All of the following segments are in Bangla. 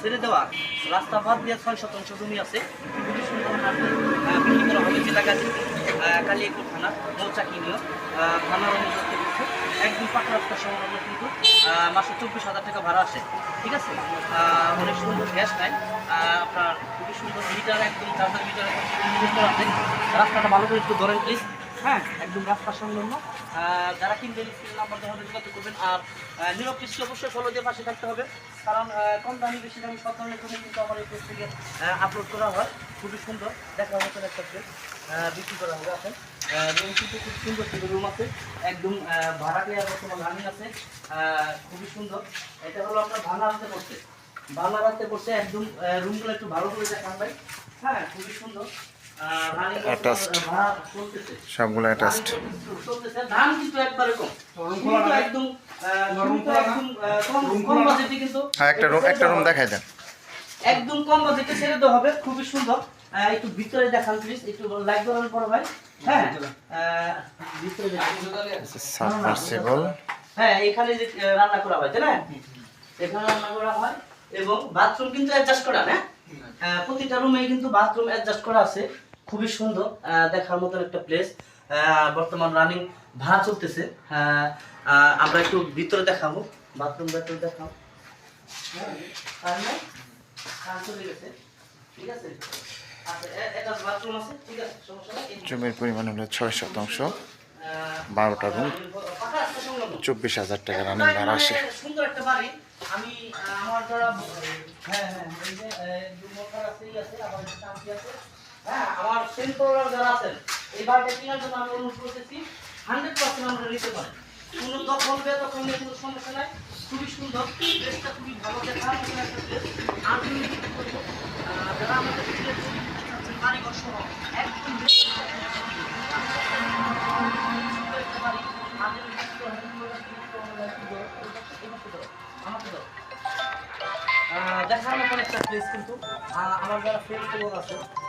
ছেড়ে দেওয়া। রাস্তা বাদ দিয়ে ছয় শতাংশ জমি আছে। বিক্রি করা হবে যেটা গাছে কালিয়াকুর থানা মৌচাকি নিয়ে। থানার দিচ্ছে একদম পাকা রাস্তা সংলগ্ন কিন্তু মাসে চব্বিশ হাজার টাকা ভাড়া আসে। ঠিক আছে? অনেক সুন্দর গ্যাস নাই। আপনার খুবই সুন্দর মিটার, একদম চার্জার মিটার আছে। রাস্তাটা ভালো করে একটু ধরেন প্লিজ হ্যাঁ একদম রাস্তা সংলগ্ন। যারা কিনবেন নাম্বার দেওয়া যোগাযোগ করবেন। আর নীরব কৃষি অবশ্যই ফলো দিয়ে পাশে থাকতে হবে। কারণ কম দামি বেশি দামি সব ধরনের করে কিন্তু আমার এই পেজ থেকে আপলোড করা হয়। খুবই সুন্দর দেখার মতন একটা প্লেস বিক্রি করা হবে এখন। রুম কিন্তু খুব সুন্দর ছিল রুম আছে একদম ভাড়া দেওয়ার বর্তমান রানিং আছে। খুবই সুন্দর। এটা হলো আপনার ভাঙা রাখতে পড়ছে ভাঙা রাখতে পড়ছে একদম রুমগুলো একটু ভালো করে দেখান ভাই। হ্যাঁ খুবই সুন্দর। ভাড়া সবগুলো দাম কিন্তু একবারে কম। কিন্তু একদম একদম কম কম বাজেটে কিন্তু হ্যাঁ একটা রুম একটা রুম দেখাই দেন। একদম কম বাজেটে ছেড়ে দেওয়া হবে খুবই সুন্দর। একটু ভিতরে দেখান প্লিজ একটু লাইক করার পর ভাই। হ্যাঁ ভিতরে। সাবমার্সিবল হ্যাঁ এখানে যে রান্না করা হয় তাই না? এখানে রান্না করা হয় এবং বাথরুম কিন্তু অ্যাডজাস্ট করা না? প্রতিটা রুমে কিন্তু বাথরুম অ্যাডজাস্ট করা আছে। খুবই সুন্দর আহ, দেখার মতন একটা প্লেস বর্তমান রানিং ভাড়া চলতেছে। আমরা একটু ভিতরে দেখাবো বাথরুম ভিতরে দেখাবো আর নাই? আর চলে গেছে। ঠিক আছে? এ- এটা বাথরুম আছে ঠিক আছে সমস্যা নাই। এই- জমির পরিমাণ হলো ছয় শতাংশ। বারোটা রুম। চব্বিশ হাজার টাকা রানিং ভাড়া আসে। মানে সুন্দর একটা বাড়ি। আমি আমার যারা হ্যাঁ হ্যাঁ এই যে আছে আছে আবার একটা আছে। হ্যাঁ আমার সেন্ট্রাল যারা আছেন এই বাড়িটা জন্য আমি অনুরোধ করতেছি হান্ড্রেড পার্সেন্ট আমরা নিতে পারি। কোনো দখল বে দখল নিয়ে কোনো সমস্যা নাই। খুবই সুন্দর। প্লেসটা খুবই ভালো দেখা আহ, যারা আমাদের বাড়িঘর সহ একদম দেখার মতন একটা প্লেস কিন্তু আমার যারা ফ্রেন্ড আছে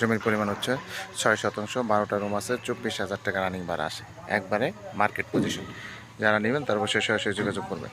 জমির পরিমাণ হচ্ছে ছয় শতাংশ, বারোটা রুম আছে, চব্বিশ হাজার টাকা রানিং বার আসে। একবারে মার্কেট পজিশন যারা নেবেন তার অবশ্যই সরাসরি যোগাযোগ করবেন।